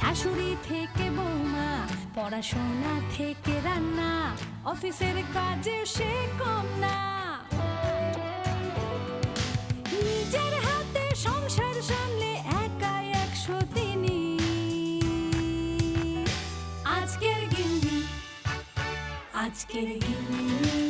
শাশুড়ি থেকে বৌমা, পড়াশোনা থেকে রান্না, অফিসের কাজে সে কম না। নিজের হাতে সংসার সামলে একাই একশো তিনি আজকের গিন্নি আজকের গিন্নি।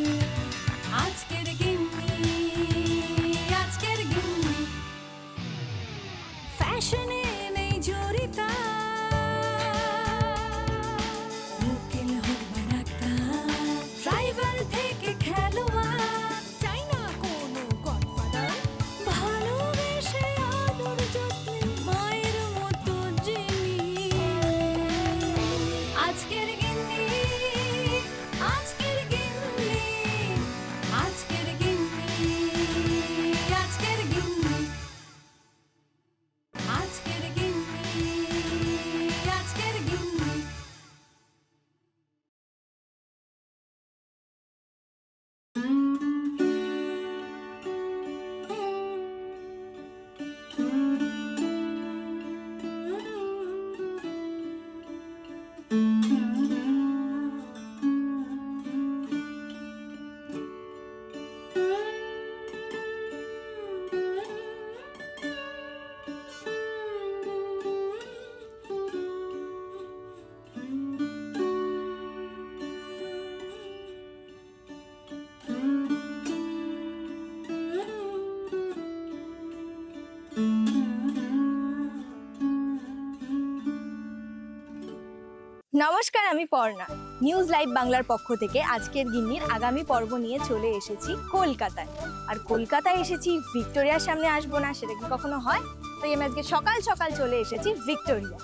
নমস্কার, আমি পর্ণা। নিউজ লাইভ বাংলার পক্ষ থেকে আজকের গিন্নির আগামী পর্ব নিয়ে চলে এসেছি কলকাতায়। আর কলকাতায় এসেছি, ভিক্টোরিয়ার সামনে আসব না, সেটা কি কখনো হয়? তো আমি আজকে সকাল সকাল চলে এসেছি ভিক্টোরিয়া।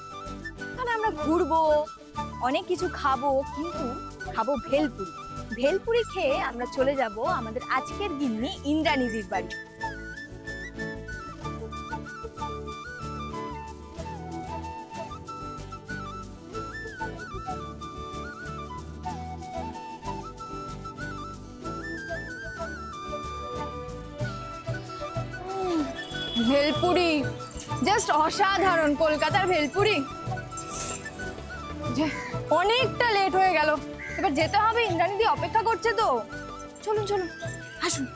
তাহলে আমরা ঘুরবো, অনেক কিছু খাব, কিন্তু খাব ভেলপুরি। ভেলপুরি খেয়ে আমরা চলে যাব আমাদের আজকের গিন্নি ইন্দ্রানিদির বাড়ি। ভেলপুরি? জাস্ট অসাধারণ, কলকাতার ভেলপুরি। অনেকটা লেট হয়ে গেল। এবার যেতে হবে, ইন্দ্রাণীদি অপেক্ষা করছে তো। চলুন চলুন, আসুন।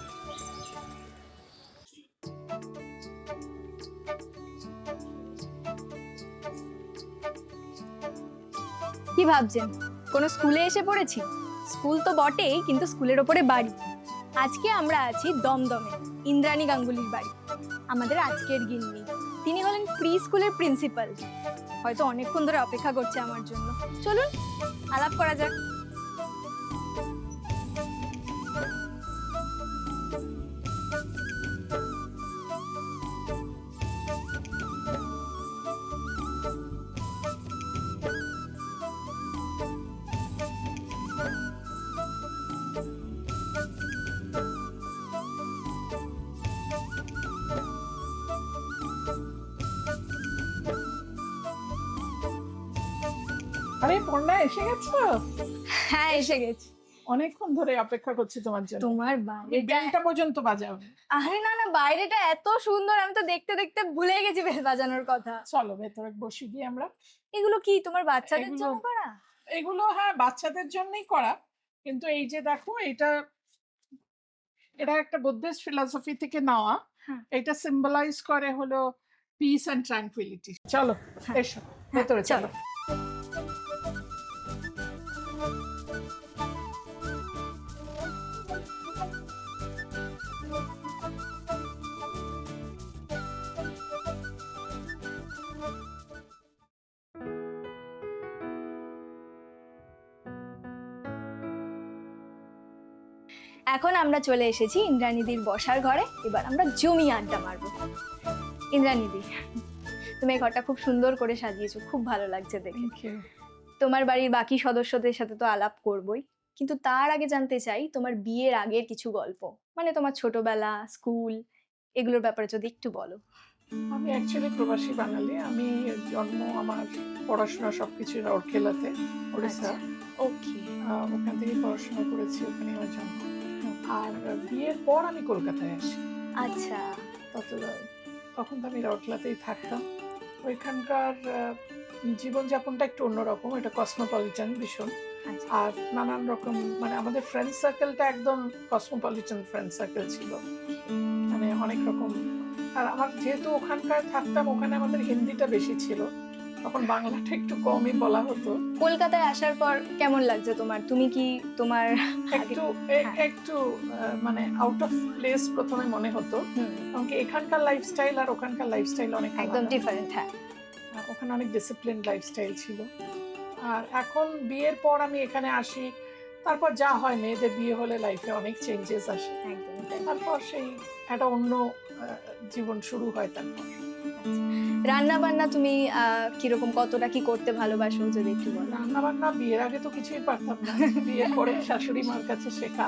কি ভাবছেন? কোনো স্কুলে এসে পড়েছি? স্কুল তো বটেই, কিন্তু স্কুলের ওপরে বাড়ি। আজকে আমরা আছি দমদমে, ইন্দ্রাণী গাঙ্গুলির বাড়ি। আমাদের আজকের গিন্নি। তিনি হলেন প্রি স্কুলের প্রিন্সিপাল। হয়তো অনেকক্ষণ ধরে অপেক্ষা করছে আমার জন্য। চলুন, আলাপ করা যাক। পর্ণা এসে গেছো? হ্যাঁ এসে গেছি। অনেকক্ষণ ধরে অপেক্ষা করছি তোমার জন্য। তোমার এই বাইরেটা পর্যন্ত বাজাও আরে না না বাইরেটা এত সুন্দর আমি তো দেখতে দেখতে ভুলে গেছি বেল বাজানোর কথা। চলো ভেতরে বসে গিয়ে আমরা এগুলো কি তোমার বাচ্চাদের জন্য করা? এগুলো হ্যাঁ বাচ্চাদের জন্যই করা। কিন্তু এই যে দেখো এটা এটা একটা বুদ্ধিস্ট ফিলসফি থেকে নেওয়া। হ্যাঁ। এটা সিম্বলাইজ করে হলো পিস অ্যান্ড ট্রাঙ্কুইলিটি চলো হ্যাঁ। এসো ভেতরে চলো। এখন আমরা চলে এসেছি ইন্দ্রাণীদির বসার ঘরে। এবার আমরা জমি আড্ডা মারবো। ইন্দ্রাণীদি তুমি এই ঘরটা খুব সুন্দর করে সাজিয়েছো খুব ভালো লাগছে দেখে। তোমার বাড়ির বাকি সদস্যদের সাথে তো আলাপ করবই। কিন্তু তার আগে জানতে চাই তোমার বিয়ের আগের কিছু গল্প। মানে তোমার ছোটবেলা স্কুল এগুলোর ব্যাপারে যদি একটু বলো। আমি অ্যাকচুয়ালি প্রবাসী বাঙালি। আমি জন্ম আমার পড়াশোনা সবকিছু রাউরকেলাতে ওড়িশা ওকে আহ, ওখান থেকে পড়াশোনা করেছি ওখানে আমার জন্ম। আর বিয়ের পর আমি কলকাতায় আসি। আচ্ছা। তত তখন তো আমি রাউরকেলাতেই থাকতাম। ওইখানকার জীবনযাপনটা একটু অন্যরকম এটা কসমোপলিটন ভীষণ। আচ্ছা। আর নানান রকম মানে আমাদের ফ্রেন্ড সার্কেলটা একদম কসমোপলিটন ফ্রেন্ড সার্কেল ছিল। মানে অনেক রকম। আর আমার যেহেতু ওখানকার থাকতাম ওখানে আমাদের হিন্দিটা বেশি ছিল। তখন বাংলাটা একটু কমই বলা হতো। কলকাতায় আসার পর কেমন লাগছে তোমার? তুমি কি তোমার একটু হ্যাঁ। একটু মানে আউট অফ প্লেস প্রথমে মনে হতো। কারণ এখানকার লাইফস্টাইল আর ওখানকার লাইফস্টাইল অনেক একদম ডিফারেন্ট হ্যাঁ। ওখানে অনেক ডিসিপ্লিন লাইফস্টাইল ছিল। আর এখন বিয়ের পর আমি এখানে আসি তারপর যা হয় মেয়েদের বিয়ে হলে লাইফে অনেক চেঞ্জেস আসে। তারপর সেই একটা অন্য জীবন শুরু হয় তারপর। রান্না বান্না তুমি কীরকম কতটা কি করতে ভালোবাসো যদি একটু বলো? রান্না বান্না বিয়ের আগে তো কিছুই পারতাম না। বিয়ের পরে শাশুড়ি মার কাছে শেখা।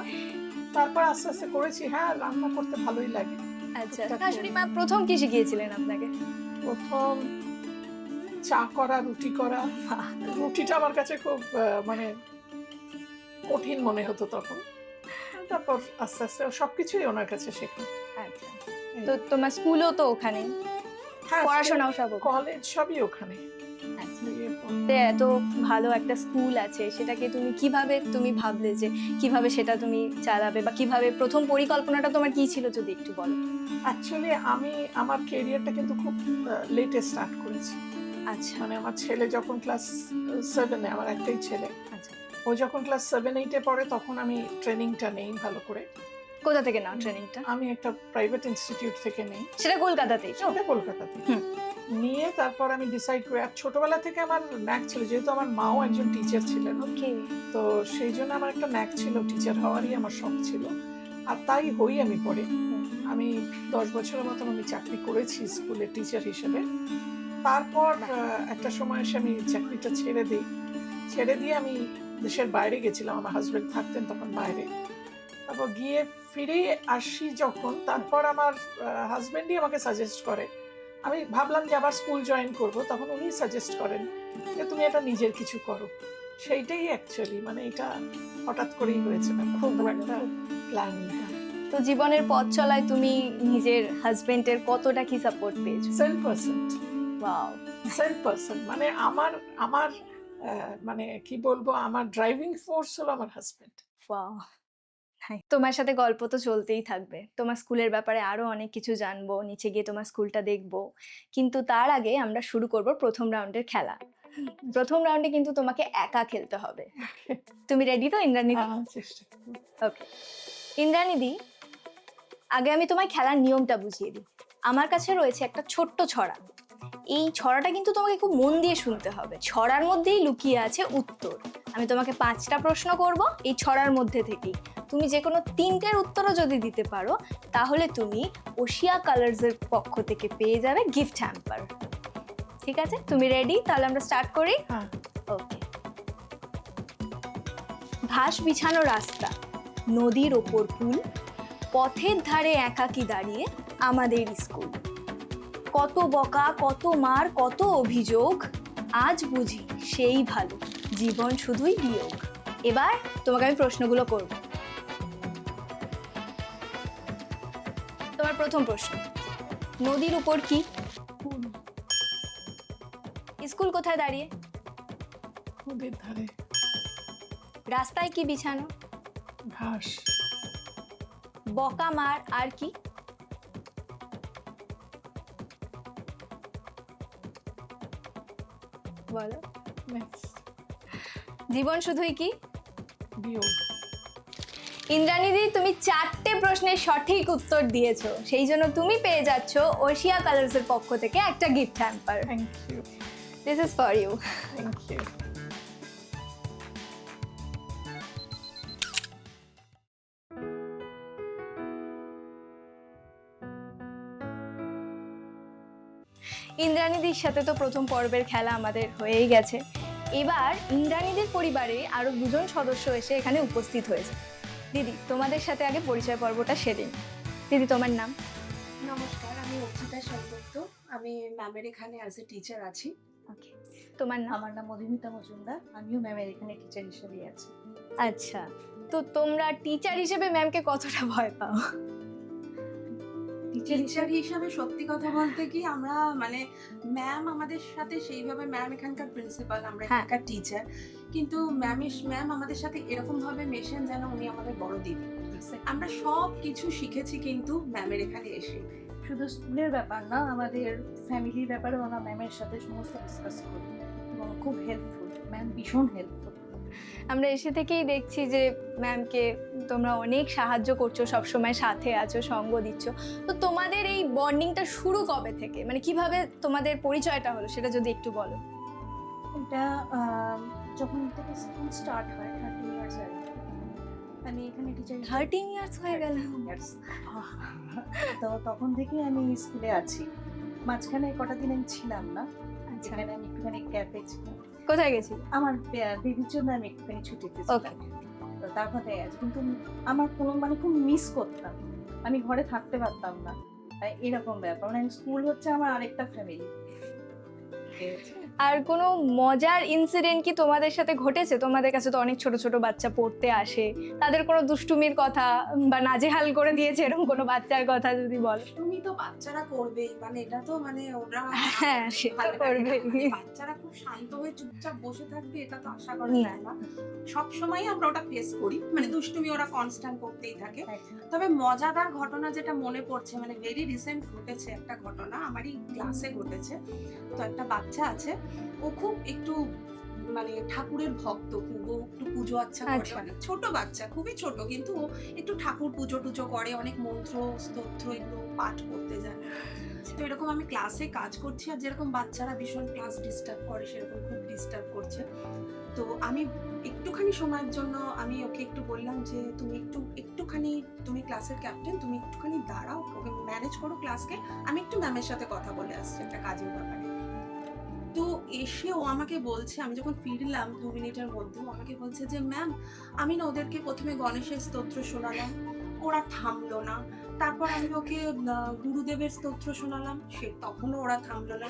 তারপর আস্তে আস্তে করেছি হ্যাঁ রান্না করতে ভালোই লাগে। আচ্ছা শাশুড়ি মা প্রথম কি শিখিয়েছিলেন আপনাকে? প্রথম চা করা রুটি করা। রুটিটা আমার কাছে খুব মানে কঠিন মনে হতো তখন। তারপর আস্তে আস্তে সবকিছুই ওনার কাছে শেখা। আচ্ছা। তো তোমার স্কুলও তো ওখানে পড়াশোনাও সব কলেজ সবই ওখানে। আচ্ছা। এত ভালো একটা স্কুল আছে সেটাকে তুমি কীভাবে তুমি ভাবলে যে কীভাবে সেটা তুমি চালাবে বা কীভাবে প্রথম পরিকল্পনাটা তোমার কি ছিল যদি একটু বলো? অ্যাকচুয়ালি আমি আমার কেরিয়ারটা কিন্তু খুব লেটে স্টার্ট করেছি। আচ্ছা। মানে আমার ছেলে যখন ক্লাস সেভেনে আমার একটাই ছেলে। আচ্ছা। ও যখন ক্লাস সেভেন এইটে পড়ে তখন আমি ট্রেনিংটা নেই ভালো করে। কোথা থেকে নাও ট্রেনিংটা আমি একটা প্রাইভেট ইনস্টিটিউট থেকে নেই। সেটা কলকাতাতেই। তো সেটা কলকাতাতে। নিয়ে তারপর আমি ডিসাইড করি। আর ছোটবেলা থেকে আমার ন্যাক ছিল যেহেতু আমার মাও একজন টিচার ছিলেন। ওকে। তো সেই জন্য আমার একটা ন্যাক ছিল টিচার হওয়ারই আমার শখ ছিল। আর তাই হই আমি পরে। আমি দশ বছরের মতন আমি চাকরি করেছি স্কুলের টিচার হিসেবে। তারপর একটা সময় এসে আমি চাকরিটা ছেড়ে দিই। ছেড়ে দিয়ে আমি দেশের বাইরে গেছিলাম। আমার হাজবেন্ড থাকতেন তখন বাইরে। তারপর গিয়ে ফিরে আসি যখন তারপর আমার হাজবেন্ডই আমাকে সাজেস্ট করে। আমি ভাবলাম যে আবার স্কুল জয়েন করব তখন উনি সাজেস্ট করেন যে তুমি এটা নিজের কিছু করো। সেইটাই অ্যাকচুয়ালি মানে এটা হঠাৎ করেই হয়েছে। খুব একটা প্ল্যান তো জীবনের পথ চলায় তুমি নিজের হাজবেন্ডের কতটা কি সাপোর্ট পেয়েছ? Self percent wow self person মানে আমার আমার মানে কি বলব আমার ড্রাইভিং ফোর্স হলো আমার হাজবেন্ড ওয়াও তোমার সাথে গল্প তো চলতেই থাকবে। তোমার স্কুলের ব্যাপারে আরও অনেক কিছু জানব নিচে গিয়ে তোমার স্কুলটা দেখব। কিন্তু তার আগে আমরা শুরু করব প্রথম রাউন্ডের খেলা। প্রথম রাউন্ডে কিন্তু তোমাকে একা খেলতে হবে। তুমি রেডি তো ইন্দ্রাণী? চেষ্টা ওকে ইন্দ্রাণীদি আগে আমি তোমায় খেলার নিয়মটা বুঝিয়ে দিই। আমার কাছে রয়েছে একটা ছোট্ট ছড়া। এই ছড়াটা কিন্তু তোমাকে খুব মন দিয়ে শুনতে হবে। ছড়ার মধ্যেই লুকিয়ে আছে উত্তর। আমি তোমাকে পাঁচটা প্রশ্ন করব এই ছড়ার মধ্যে থেকেই। তুমি যে কোনো তিনটের উত্তরও যদি দিতে পারো তাহলে তুমি ওশিয়া কালার্সের পক্ষ থেকে পেয়ে যাবে গিফট হ্যাম্পার ঠিক আছে? তুমি রেডি তাহলে আমরা স্টার্ট করি? হ্যাঁ। ওকে ঘাস বিছানো রাস্তা নদীর ওপর পুল পথের ধারে একাকি দাঁড়িয়ে আমাদের স্কুল কত বকা কত মার কত অভিযোগ? আজ বুঝি সেই ভালো জীবন শুধুই বিয়োগ। এবার তোমাকে আমি প্রশ্নগুলো করব। তোমার প্রথম প্রশ্ন নদীর উপর কি? স্কুল কোথায় দাঁড়িয়ে? নদীর ধারে। রাস্তায় কি বিছানো? ঘাস। বকা মার আর কি? বলো। জীবন শুধুই কি? বিয়োগ। ইন্দ্রাণীদি তুমি চারটে প্রশ্নের সঠিক উত্তর দিয়েছ। সেই জন্য তুমি পেয়ে যাচ্ছ ওশিয়া কালার্সের পক্ষ থেকে একটা gift hamper thank you this is for you thank ইন্দ্রাণীদির সাথে তো প্রথম পর্বের খেলা আমাদের হয়েই গেছে। এবার ইন্দ্রাণীদের পরিবারে আরও দুজন সদস্য এসে এখানে উপস্থিত হয়েছে। দিদি তোমাদের সাথে আগে পরিচয় পর্বটা সেরে নিই। দিদি তোমার নাম? নমস্কার আমি অর্চিতা সেনগুপ্ত আমি ম্যামের এখানে অ্যাজ এ টিচার আছি। ওকে তোমার নাম? আমার নাম মধুমিতা মজুমদার। আমিও ম্যামের এখানে টিচার হিসেবে আছি। আচ্ছা। তো তোমরা টিচার হিসেবে ম্যামকে কতটা ভয় পাও? টিচার হিসাবে সত্যি কথা বলতে কি আমরা মানে ম্যাম আমাদের সাথে সেইভাবে ম্যাম এখানকার প্রিন্সিপাল আমরা হ্যাঁ। এখানকার টিচার কিন্তু ম্যামের ম্যাম আমাদের সাথে এরকম ভাবে মেশেন যেন উনি আমাদের বড় দিদি আমরা সব কিছু শিখেছি কিন্তু ম্যামের এখানে এসে। শুধু স্কুলের ব্যাপার না আমাদের ফ্যামিলির ব্যাপারেও আমরা ম্যামের সাথে সমস্ত ডিসকাস করি এবং খুব হেল্পফুল ম্যাম ভীষণ হেল্পফুল আমরা এসে থেকেই দেখছি যে ম্যামকে তোমরা অনেক সাহায্য করছ সবসময় সাথে আছো সঙ্গ দিচ্ছ। তো তোমাদের এই বন্ডিংটা শুরু কবে থেকে? মানে কীভাবে তোমাদের পরিচয়টা হলো সেটা যদি একটু বলো। এটা যখন থেকে স্কুল স্টার্ট হয় থার্টিন ইয়ার্স আমি এখানে টিচার থার্টিন ইয়ার্স হয়ে গেল। তো তখন থেকেই আমি স্কুলে আছি। মাঝখানে কটা দিন আমি ছিলাম না। আচ্ছা। যেখানে আমি একটুখানি ক্যাফে ছিলাম। কোথায় গেছি আমার দিদির জন্য আমি একটুখানি ছুটিতে ছিলাম তো তারপর তাই আছে কিন্তু আমার কোনো মানে খুব মিস করতাম। আমি ঘরে থাকতে পারতাম না। তাই এরকম ব্যাপার। মানে স্কুল হচ্ছে আমার আরেকটা ফ্যামিলি আর কোনো মজার ইনসিডেন্ট কি তোমাদের সাথে ঘটেছে? তোমাদের কাছে তো অনেক ছোট ছোট বাচ্চা পড়তে আসে। তাদের কোনো দুষ্টুমির কথা বা নাজেহাল করে দিয়েছে এরকম কোনো বাচ্চার কথা যদি বল? তুমি তো বাচ্চারা করবেই। মানে এটা তো মানে ওরা হ্যাঁ সেটা ভালো করবে বাচ্চারা খুব শান্ত হয়ে চুপচাপ বসে থাকবে এটা তো আশা করা যায় না। সব সময় আমরা ওটা ফেস করি। মানে দুষ্টুমি ওরা কনস্ট্যান্ট করতেই থাকে। তবে মজাদার ঘটনা যেটা মনে পড়ছে মানে ভেরি রিসেন্ট ঘটেছে একটা ঘটনা। আমারই ক্লাসে ঘটেছে। তো একটা বাচ্চা আছে ও খুব একটু মানে ঠাকুরের ভক্ত ও একটু পুজো আচ্ছা করে আচ্ছা। মানে ছোট বাচ্চা খুবই ছোট কিন্তু ও একটু ঠাকুর পুজো টুজো করে অনেক মন্ত্র স্তোত্র এগুলো পাঠ করতে জানে। তো এরকম আমি ক্লাসে কাজ করছি আর যেরকম বাচ্চারা ভীষণ ক্লাস ডিস্টার্ব করে সেরকম খুব ডিস্টার্ব করছে। তো আমি একটুখানি সময়ের জন্য আমি ওকে একটু বললাম যে তুমি একটু একটুখানি তুমি ক্লাসের ক্যাপ্টেন তুমি একটুখানি দাঁড়াও ওকে ম্যানেজ করো ক্লাসকে আমি একটু ম্যামের সাথে কথা বলে আসছি একটা কাজের ব্যাপারে। তো এসেও আমাকে বলছে, আমি যখন ফিরলাম দু মিনিটের মধ্যে ও আমাকে বলছে যে, ম্যাম, আমি না ওদেরকে প্রথমে গণেশের স্তোত্র শোনালাম। ওরা থামলো না। তারপর আমি ওকে গুরুদেবের স্তোত্র শোনালাম। সে তখনও ওরা থামলো না।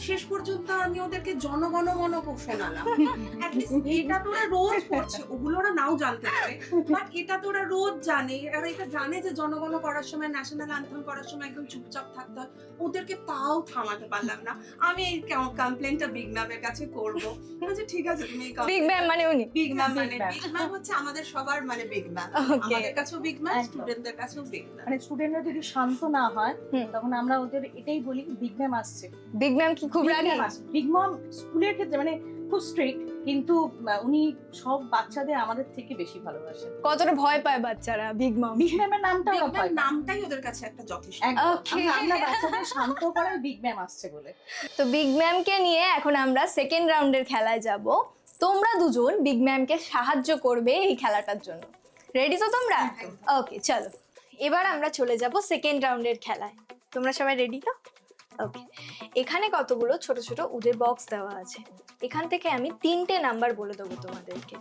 শেষ পর্যন্ত আমি ওদেরকে জনগণমন শোনালাম এটা তো ওরা রোজ পড়ছে ওগুলো ওরা নাও জানতে পারে। বাট এটা তো ওরা রোজ জানে আর এটা জানে যে জনগণ করার সময় ন্যাশনাল অ্যান্থেম করার সময় একদম চুপচাপ থাকতে হয়। ওদেরকে তাও থামাতে পারলাম না। আমি এই কমপ্লেনটা বিগ ম্যামের কাছে করব। বলছে ঠিক আছে তুমি বিগ ম্যাম মানে উনি। বিগ ম্যাম মানে বিগ ম্যাম হচ্ছে আমাদের সবার মানে বিগ ম্যাম আমাদের কাছেও বিগ ম্যাম স্টুডেন্টদের কাছেও বিগ ম্যাম মানে স্টুডেন্টরা যদি শান্ত না হয় তখন আমরা ওদের এটাই বলি বিগ ম্যাম আসছে। বিগ ম্যাম কি খুব রাগী বিগ মম স্কুলের ক্ষেত্রে মানে খুব স্ট্রিক্ট কিন্তু উনি সব বাচ্চাদের আমাদের থেকে বেশি ভালোবাসেন। কতটা ভয় পায় বাচ্চারা বিগ মাম বিগ ম্যামের নামটা ওরা ভয় পায়। নামটাই ওদের কাছে একটা যথেষ্ট। আমরা- আমরা বাচ্চাদের শান্ত করাই বিগ ম্যাম আসছে বলে। তো বিগ ম্যামকে নিয়ে এখন আমরা সেকেন্ড রাউন্ডের খেলায় যাব। তোমরা দুজন বিগ ম্যামকে সাহায্য করবে এই খেলাটার জন্য। রেডি তো তোমরা? ওকে চলো। এবার আমরা চলে যাব সেকেন্ড রাউন্ডের খেলায়। তোমরা সবাই রেডি তো? ওকে এখানে কতগুলো? ছোট ছোট উদের বক্স দেওয়া আছে। এখান থেকে আমি তিনটে নাম্বার বলে দেবো তোমাদেরকে।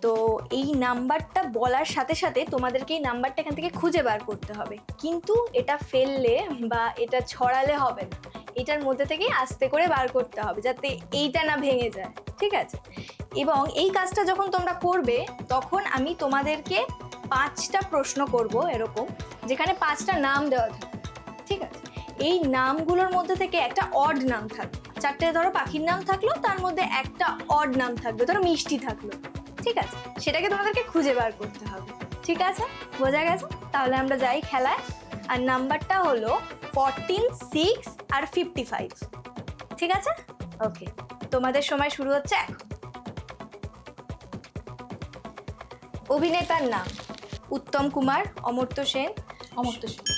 তো এই নাম্বারটা বলার সাথে সাথে তোমাদেরকে এই নাম্বারটা এখান থেকে খুঁজে বার করতে হবে। কিন্তু এটা ফেললে বা এটা ছড়ালে হবে না। এটার মধ্যে থেকেই আস্তে করে বার করতে হবে যাতে এইটা না ভেঙে যায়। ঠিক আছে? এবং এই কাজটা যখন তোমরা করবে, তখন আমি তোমাদেরকে পাঁচটা প্রশ্ন করব এরকম, যেখানে পাঁচটা নাম দেওয়া থাকবে। ঠিক আছে? এই নামগুলোর মধ্যে থেকে একটা অড নাম থাকবে চারটে ধরো পাখির নাম থাকল, তার মধ্যে একটা অড নাম থাকবে ধরো মিষ্টি থাকল। ঠিক আছে? সেটাকে তোমাদেরকে খুঁজে বার করতে হবে। ঠিক আছে? বোঝা গেছে? তাহলে আমরা যাই খেলায়। আর নাম্বারটা হলো ফরটিন সিক্স আর ফিফটি ফাইভ ঠিক আছে? ওকে তোমাদের সময় শুরু হচ্ছে এখন। অভিনেতার নাম উত্তম কুমার, অমর্ত্য সেন। অমর্ত্য সেন।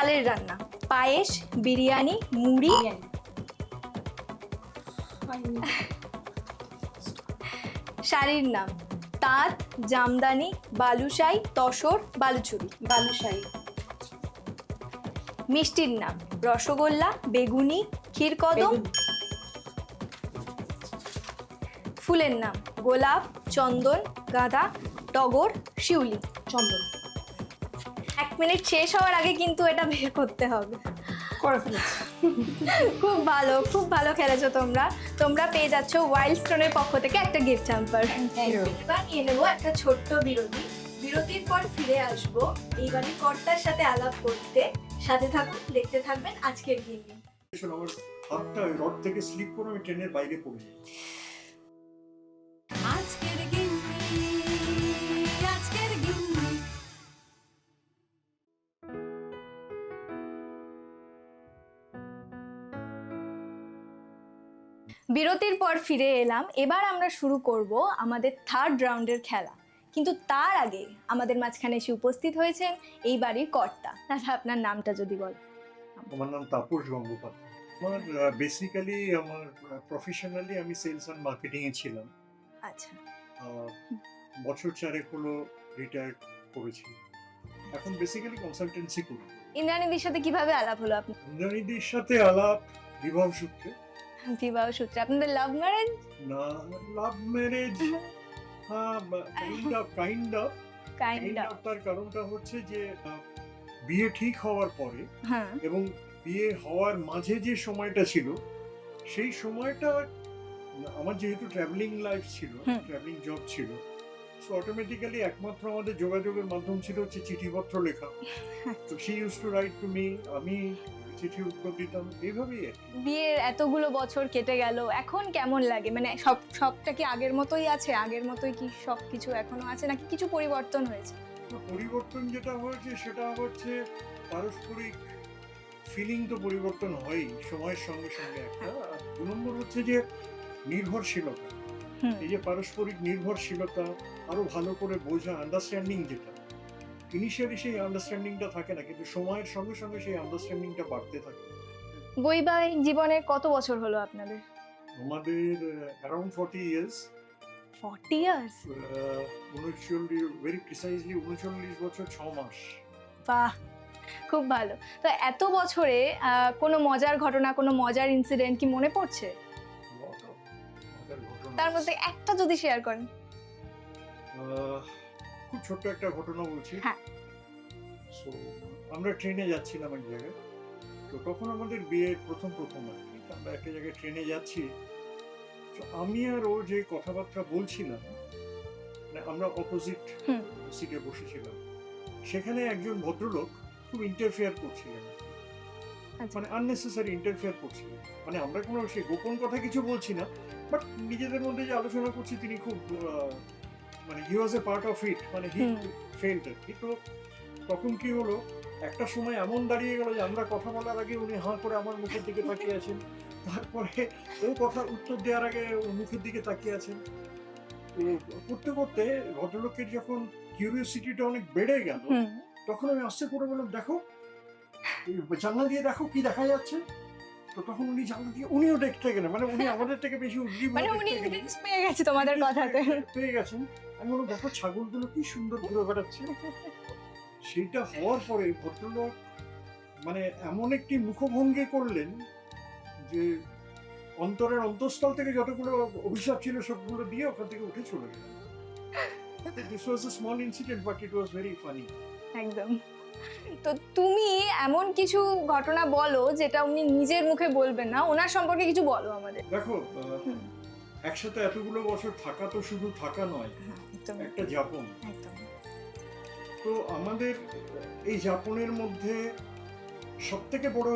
চালের রান্না। পায়েস বিরিয়ানি মুড়ি। শাড়ির নাম। তাঁত জামদানি বালুশাই তসর বালুচুরি বালুশাহী মিষ্টির নাম। রসগোল্লা বেগুনি ক্ষীরকদম। ফুলের নাম। গোলাপ চন্দন গাঁদা টগর শিউলি। চন্দন। মিনিট শেষ হওয়ার আগে কিন্তু এটা বের করতে হবে। খুব ভালো খুব ভালো খেলেছো তোমরা। তোমরা পেয়ে যাচ্ছ ওয়াইল্ড স্টোনের পক্ষ থেকে একটা গিফট হ্যাম্পার you. এবার নিয়ে নেব একটা ছোট্ট বিরতি। বিরতির পর ফিরে আসব এইবারে কর্তার সাথে আলাপ করতে। সাথে থাকুন দেখতে থাকবেন আজকের আসলে আমার হাতটা রড থেকে স্লিপ করে আমি ট্রেনের বাইরে পড়ে যাই। বিরতির পর ফিরে এলাম। এবার আমরা শুরু করব আমাদের থার্ড রাউন্ডের খেলা। কিন্তু তার আগে আমাদের মাঝখানে এসে উপস্থিত হয়েছেন এই বাড়ির কর্তা। আচ্ছা আপনার নামটা যদি বল আমার নাম তাপস গঙ্গোপাধ্যায়। আমার বেসিক্যালি আমার প্রফেশনালি আমি সেলস অ্যান্ড মার্কেটিং এ ছিলাম। আচ্ছা। বছর চারেক হলো রিটায়ার করেছি। এখন বেসিক্যালি কনসালটেন্সি করি। ইন্দ্রাণীদির সাথে কীভাবে আলাপ হলো আপনি ইন্দ্রাণীদের সাথে আলাপ বিবাহ সূত্রে। বিবাহ সূত্রে। আপনাদের লাভ ম্যারেজ না লাভ ম্যারেজ হ্যাঁ kind of kind of kind of তার কারণটা হচ্ছে যে বিয়ে ঠিক হওয়ার পরে হ্যাঁ। এবং বিয়ে হওয়ার মাঝে যে সময়টা ছিল সেই সময়টা আমার যেহেতু ট্রাভেলিং লাইফ ছিল ট্রাভেলিং জব ছিল সো অটোমেটিক্যালি একমাত্র আমাদের যোগাযোগের মাধ্যম ছিল হচ্ছে চিঠিপত্র লেখা। তো she used to write to me আমি চিঠি উত্তর দিতাম এইভাবেই বিয়ের এতগুলো বছর কেটে গেল এখন কেমন লাগে? মানে সব সবটা কি আগের মতোই আছে? আগের মতোই কি সব কিছু এখনও আছে? নাকি কিছু পরিবর্তন হয়েছে? পরিবর্তন যেটা হয়েছে সেটা হচ্ছে পারস্পরিক ফিলিং তো পরিবর্তন হয়ই সময়ের সঙ্গে সঙ্গে একটা। দু নম্বর হচ্ছে যে নির্ভরশীলতা। এই যে পারস্পরিক নির্ভরশীলতা আরও ভালো করে বোঝা আন্ডারস্ট্যান্ডিং যেটা ইনিশিয়ালি সেই আন্ডারস্ট্যান্ডিংটা থাকে না কিন্তু সময়ের সঙ্গে সঙ্গে সেই আন্ডারস্ট্যান্ডিংটা বাড়তে থাকে। বৈবাহিক জীবনে কত বছর হলো আপনাদের? আমাদের around forty years forty years উনচল্লিশ ভেরি প্রিসাইজলি উনচল্লিশ বছর ছ মাস। বাহ খুব ভালো। তো এত বছরে কোনো মজার ঘটনা কোনো মজার ইনসিডেন্ট কি মনে পড়ছে? তার মধ্যে একটা যদি শেয়ার করেন। খুব ছোট্ট একটা ঘটনা বলছি। হ্যাঁ। সো আমরা ট্রেনে যাচ্ছিলাম এক জায়গায়। তো তখন আমাদের বিয়ের প্রথম প্রথম আর কি আমরা একটা জায়গায় ট্রেনে যাচ্ছি। তো আমি আর ও যে কথাবার্তা বলছিলাম মানে আমরা অপোজিট সিটে বসেছিলাম সেখানে একজন ভদ্রলোক খুব ইন্টারফেয়ার করছিলেন। আচ্ছা। মানে আননেসেসারি ইন্টারফেয়ার করছিলেন। মানে আমরা কোনো সেই গোপন কথা কিছু বলছি না বাট নিজেদের মধ্যে যে আলোচনা করছি তিনি খুব মানে হি ওয়াজ এ পার্ট অফ ইট মানে হি হুম। ফেল্ড আর কি তো তখন কি হলো? একটা সময় এমন দাঁড়িয়ে গেল যে আমরা কথা বলার আগে উনি হাঁ করে আমার মুখের দিকে তাকিয়ে আছেন। তারপরে ও কথার উত্তর দেওয়ার আগে ওর মুখের দিকে তাকিয়ে আছেন। তো করতে করতে ভদ্রলোকের যখন কিউরিওসিটিটা অনেক বেড়ে গেল তখন আমি আস্তে করে বললাম দেখো জানলা দিয়ে দেখো কি দেখা যাচ্ছে? তো তখন উনি জানলা দিয়ে উনিও দেখতে গেলেন মানে উনি আমাদের থেকে বেশি উদ্গ্রীব মানে উনি পেয়ে গেছে তোমাদের কথাতে। পেয়ে গেছেন। আমি বললাম দেখো ছাগলগুলো কি সুন্দর ঘুরে বেড়াচ্ছে। সেইটা হওয়ার পরে ভদ্রলোক মানে এমন একটি মুখভঙ্গি করলেন যে অন্তরের অন্তঃস্থল থেকে যতগুলো অভিশাপ ছিল সবগুলো দিয়ে ওখান থেকে উঠে চলে গেলেন। This was a small incident but it was very funny একদম। তো তুমি এমন কিছু ঘটনা বলো যেটা উনি নিজের মুখে বলবেন না ওনার সম্পর্কে কিছু বলো আমাদের। দেখো একসাথে এতগুলো বছর থাকা তো শুধু থাকা নয় একটা যাপন। তো আমাদের এই যাপনের মধ্যে সব থেকে বড়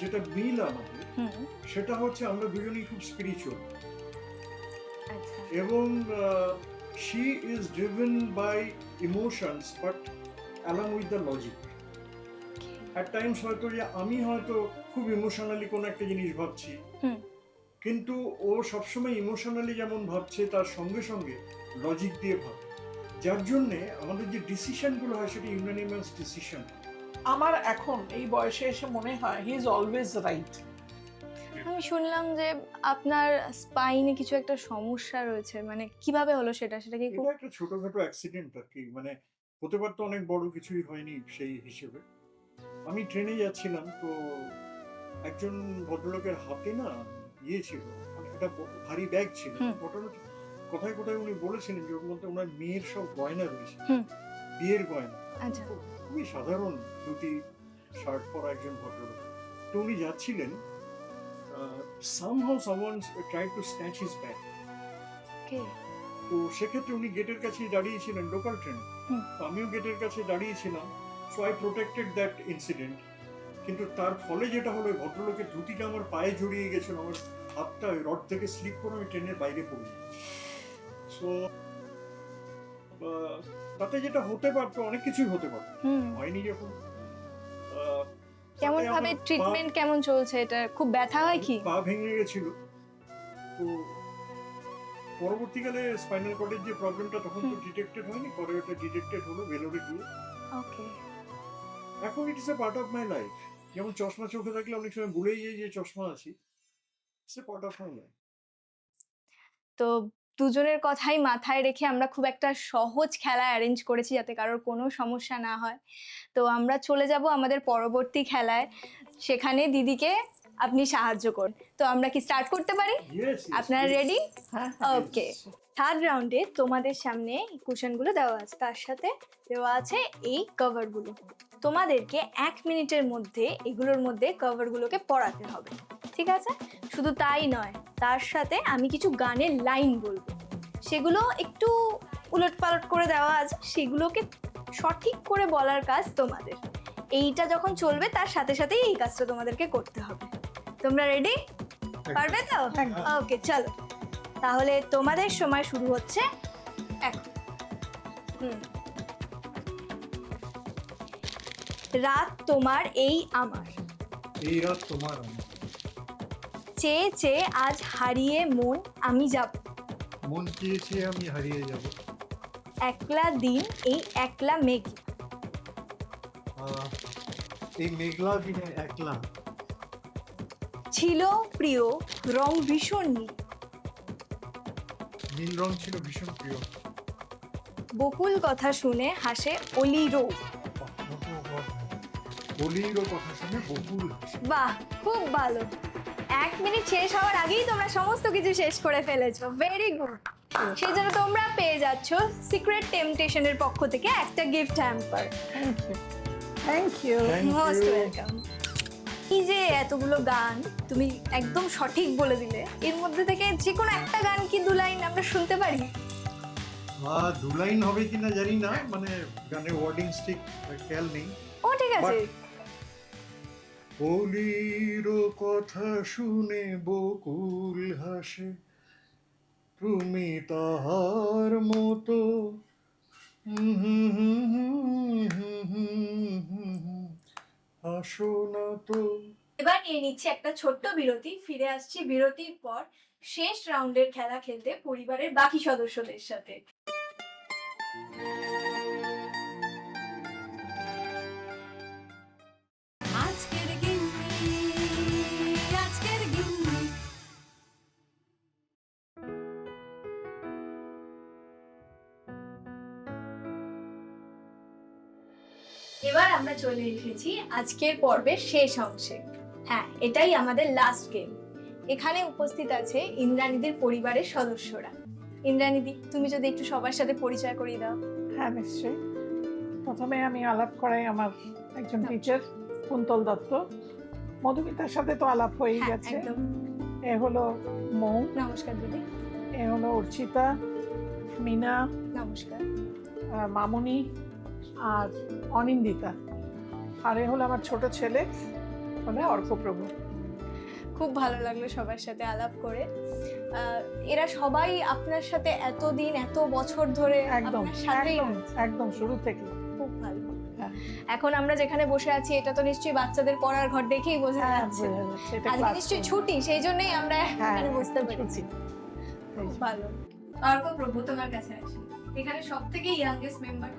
যেটা মিল আমাদের হুম। সেটা হচ্ছে আমরা দুজনেই খুব স্পিরিচুয়াল আচ্ছা। এবং she is driven by emotions but along with the logic at times হয়তো যে আমি হয়তো খুব ইমোশনালি কোনো একটা জিনিস ভাবছি। কিন্তু ও সবসময় ইমোশনালি যেমন ভাবছে তার সঙ্গে সঙ্গে লজিক দিয়ে ভাবে। যার জন্যে আমাদের যে ডিসিশনগুলো হয় সেটা ইউনানিমাস ডিসিশন আমার এখন এই বয়সে এসে মনে হয় হি ইজ অলওয়েজ রাইট আমি শুনলাম যে আপনার স্পাইনে কিছু একটা সমস্যা রয়েছে। মানে কীভাবে হলো সেটা? সেটা কি খুব একটা ছোটখাটো অ্যাক্সিডেন্ট আর কি। মানে হতে পারতো অনেক বড় কিছুই হয়নি সেই হিসেবে। আমি ট্রেনে যাচ্ছিলাম তো একজন ভদ্রলোকের হাতে না ইয়ে ছিল মানে একটা ভারী ব্যাগ ছিল। ঘটনা কোথায় কোথায় উনি বলেছিলেন যে ওর মধ্যে ওনার মেয়ের সব গয়না রয়েছে। বিয়ের গয়না। আচ্ছা। খুবই সাধারণ ধুতি শার্ট পরা একজন ভদ্রলোক। তো উনি যাচ্ছিলেন somehow someone try to snatch his bag okay তো সেক্ষেত্রে উনি গেটের কাছে দাঁড়িয়েছিলেন লোকাল ট্রেনে। আমিও গেটের কাছে দাঁড়িয়েছিলাম so I protected that incident কিন্তু তার ফলে যেটা হলো ভদ্রলোকের ধুতিটা আমার পায়ে জড়িয়ে গেছিল আমার হাতটা রড থেকে স্লিপ করে আমি ট্রেনের বাইরে পড়ি সো তাতে যেটা হতে পারতো অনেক কিছুই হতে পারতো। হয়নি যখন কেমন ভাবে ট্রিটমেন্ট কেমন চলছে? এটা খুব ব্যথা হয় কি? পা ভেঙে গেছিল। তো পরবর্তীকালে স্পাইনাল কর্ডের যে প্রবলেমটা তখন তো ডিটেক্টেড হয়নি পরে ওটা ডিটেক্টেড হলো ভেলোরে গিয়ে ওকে এখন it is a part of my life যেমন চশমা চোখে থাকলে অনেক সময় ভুলেই যাই যে চশমা আছি। It's a part of my life তো দুজনের কথাই মাথায় রেখে আমরা খুব একটা সহজ খেলা অ্যারেঞ্জ করেছি যাতে কারোর কোনো সমস্যা না হয়। তো আমরা চলে যাব আমাদের পরবর্তী খেলায়। সেখানে দিদিকে আপনি সাহায্য করুন। তো আমরা কি স্টার্ট করতে পারি? আপনারা রেডি হ্যাঁ ওকে থার্ড রাউন্ডে তোমাদের সামনে কুশনগুলো দেওয়া আছে। তার সাথে দেওয়া আছে এই কভারগুলো তোমাদেরকে এক মিনিটের মধ্যে এগুলোর মধ্যে কভারগুলোকে পড়াতে হবে। ঠিক আছে? শুধু তাই নয় তার সাথে আমি কিছু গানের লাইন বলব। সেগুলো একটু উলট পালট করে দেওয়া আছে। সেগুলোকে সঠিক করে বলার কাজ তোমাদের। এইটা যখন চলবে তার সাথে সাথেই এই কাজটা তোমাদেরকে করতে হবে। তোমরা রেডি পারবে তো? ওকে চলো। তাহলে তোমাদের সময় শুরু হচ্ছে এখন হুম। রাত তোমার এই আমার। এই রাত তোমার। চেয়ে চেয়ে আজ হারিয়ে মন আমি যাব। মন চেয়েছে আমি হারিয়ে যাব। একলা দিন এই একলা মেঘ এই মেঘলা দিনে একলা। ছিল প্রিয় রং ভীষণ নীল। নীল রং ছিল ভীষণ প্রিয়। বকুল কথা শুনে হাসে অলিরো বলিরও কথা শুনে বকুল বাহ খুব ভালো। এক মিনিট শেষ হওয়ার আগেই তোমরা সমস্ত কিছু শেষ করে ফেলেছো। ভেরি গুড সেই জন্য তোমরা পেয়ে যাচ্ছ সিক্রেট টেম্পটেশনের পক্ষ থেকে একটা gift hamper thank you most welcome এই যে এতগুলো গান তুমি একদম সঠিক বলে দিলে। এর মধ্যে থেকে যে কোনো একটা গান কি দু লাইন আমরা শুনতে পারি? দু লাইন হবে কিনা জানি না মানে গানের ওয়ার্ডিং ঠিক খেয়াল নেই। ও ঠিক আছে। বলির কথা শুনে বকুল হাসে তুমি তাহার মতো। হাসো না তো এবার নিয়ে নিচ্ছে একটা ছোট্ট বিরতি ফিরে আসছি বিরতির পর শেষ রাউন্ডের খেলা খেলতে পরিবারের বাকি সদস্যদের সাথে। এবার আমরা চলে এসেছি আজকের পর্বের শেষ অংশে। হ্যাঁ এটাই আমাদের লাস্ট গেম এখানে উপস্থিত আছে ইন্দ্রাণীদের পরিবারের সদস্যরা। ইন্দ্রাণীদি তুমি যদি একটু সবার সাথে পরিচয় করিয়ে দাও। হ্যাঁ নিশ্চয়ই। প্রথমে আমি আলাপ করাই আমার একজন টিচার কুন্তল দত্ত। মধুমিতার সাথে তো আলাপ হয়েই হ্যাঁ গেছে। এ হলো মৌ। নমস্কার দিদি। এ হলো অর্চিতা মিনা নমস্কার। মামুনি আর অনিন্দিতা। আর এ হলো আমার ছোট ছেলে হলো অর্কপ্রভু। খুব ভালো লাগল সবার সাথে আলাপ করে। আহ, এরা সবাই আপনার সাথে এতদিন এত বছর ধরে একদম একদম একদম শুরু থেকে। খুব ভালো। হ্যাঁ। এখন আমরা যেখানে বসে আছি এটা তো নিশ্চয়ই বাচ্চাদের পড়ার ঘর দেখেই বোঝা হ্যাঁ যাচ্ছে। আজকে নিশ্চয়ই ছুটি সেই জন্যই আমরা হ্যাঁ, এখানে বুঝতে পেরেছি। খুব ভালো। অর্ক প্রভু তোমার কাছে আসি। এখানে সব থেকে ইয়াংগেস্ট মেম্বার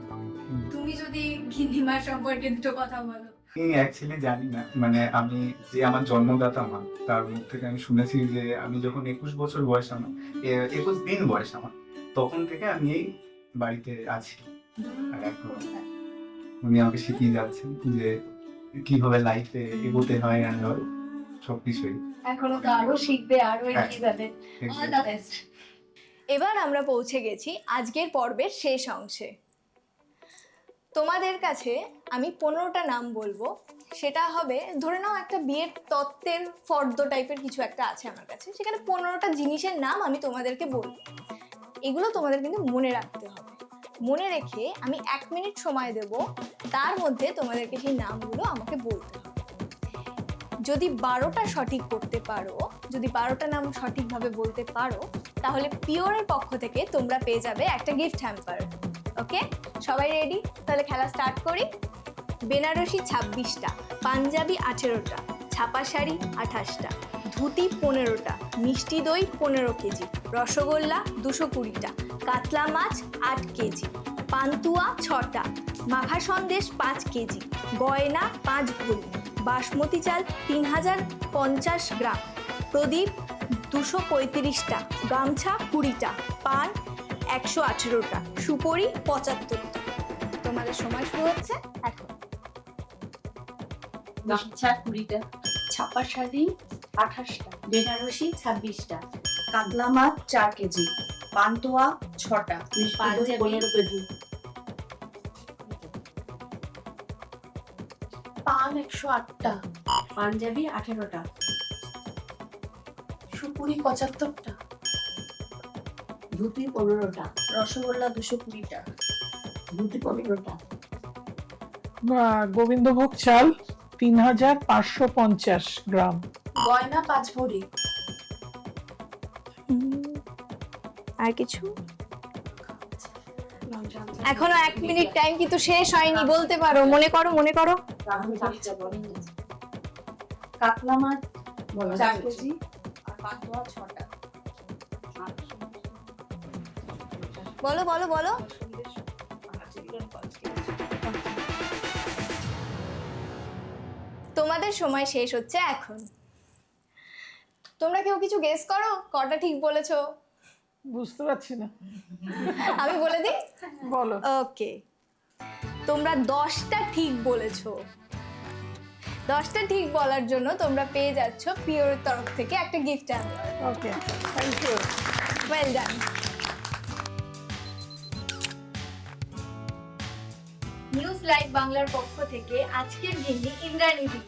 তুমি যদি গিন্নিমার সম্পর্কে দুটো কথা বলো। অ্যাকচুয়ালি জানি না। মানে আমি যে আমার জন্মদাতা মা তার মুখ থেকে আমি শুনেছি যে আমি যখন একুশ বছর বয়স আমার একুশ দিন বয়স আমার তখন থেকে আমি এই বাড়িতে আছি। আর এখন উনি আমাকে শিখিয়ে যাচ্ছেন যে কীভাবে লাইফে এগোতে হয় আর সব কিছুই এখনও তো আরও শিখবে আরও এগিয়ে যাবে। অল দ্য বেস্ট এবার আমরা পৌঁছে গেছি আজকের পর্বের শেষ অংশে। তোমাদের কাছে আমি পনেরোটা নাম বলব। সেটা হবে, ধরে নাও একটা বিয়ের তত্ত্বের ফর্দ টাইপের কিছু একটা আছে আমার কাছে। সেখানে পনেরোটা জিনিসের নাম আমি তোমাদেরকে বলব। এগুলো তোমাদের কিন্তু মনে রাখতে হবে। মনে রেখে আমি এক মিনিট সময় দেব। তার মধ্যে তোমাদেরকে সেই নামগুলো আমাকে বলতে হবে। যদি বারোটা সঠিক করতে পারো, যদি বারোটা নাম সঠিকভাবে বলতে পারো, তাহলে পিওরের পক্ষ থেকে তোমরা পেয়ে যাবে একটা গিফট হ্যাম্পার ওকে সবাই রেডি তাহলে খেলা স্টার্ট করি। বেনারসি ছাব্বিশটা, পাঞ্জাবি আঠেরোটা, ছাপা শাড়ি আঠাশটা, ধুতি পনেরোটা, মিষ্টি দই পনেরো কেজি, রসগোল্লা দুশো কুড়িটা, কাতলা মাছ আট কেজি, পান্তুয়া ছটা, মাখা সন্দেশ পাঁচ কেজি, গয়না পাঁচ ভরি, বাসমতি চাল তিন হাজার পঞ্চাশ গ্রাম, প্রদীপ দুশো পঁয়ত্রিশটা, গামছা কুড়িটা, পান একশো আঠেরোটা সুপরি পঁচাত্তরটা। তোমাদের সময় শুরু হচ্ছে এখন। গামছা কুড়িটা। ছাপা শাড়ি আঠাশটা বেনারসি ছাব্বিশটা কাতলা মাছ চার কেজি পান্তুয়া ছটা পনেরো কেজি। পান একশো আটটা পাঞ্জাবি আঠেরোটা সুপুরি পঁচাত্তরটা। ধুতি পনেরোটা। রসগোল্লা দুশো কুড়িটা। ধুতি পনেরোটা। গোবিন্দভোগ চাল তিন হাজার পাঁচশো পঞ্চাশ গ্রাম। গয়না পাঁচ ভরি। আর কিছু? এখনও এক মিনিট টাইম কিন্তু শেষ হয়নি বলতে পারো মনে করো মনে করো। কাতলা মাছ চার কেজি আর পান্তুয়া ছটা। বলো বলো বলো। তোমাদের সময় শেষ হচ্ছে এখন। তোমরা কেউ কিছু গেস করো? কটা ঠিক বলেছ? বুঝতে পারছি না। আমি বলে দিই? বলো। ওকে। তোমরা দশটা ঠিক বলেছ। দশটা ঠিক বলার জন্য তোমরা পেয়ে যাচ্ছ পিওর তরফ থেকে একটা gift hamper okay thank you well done news live বাংলার পক্ষ থেকে আজকের গিন্নি ইন্দ্রাণী দি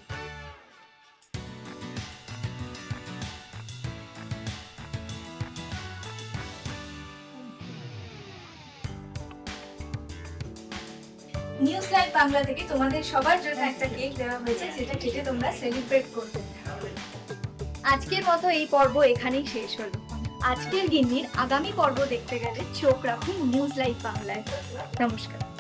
নিউজ লাইভ বাংলা থেকে তোমাদের সবার জন্য একটা কেক দেওয়া হয়েছে, যেটা কেটে তোমরা সেলিব্রেট করবে। আজকের মতো এই পর্ব এখানেই শেষ হলো। আজকের গিন্নির আগামী পর্ব দেখতে গেলে চোখ রাখুন নিউজ লাইভ বাংলায়। নমস্কার।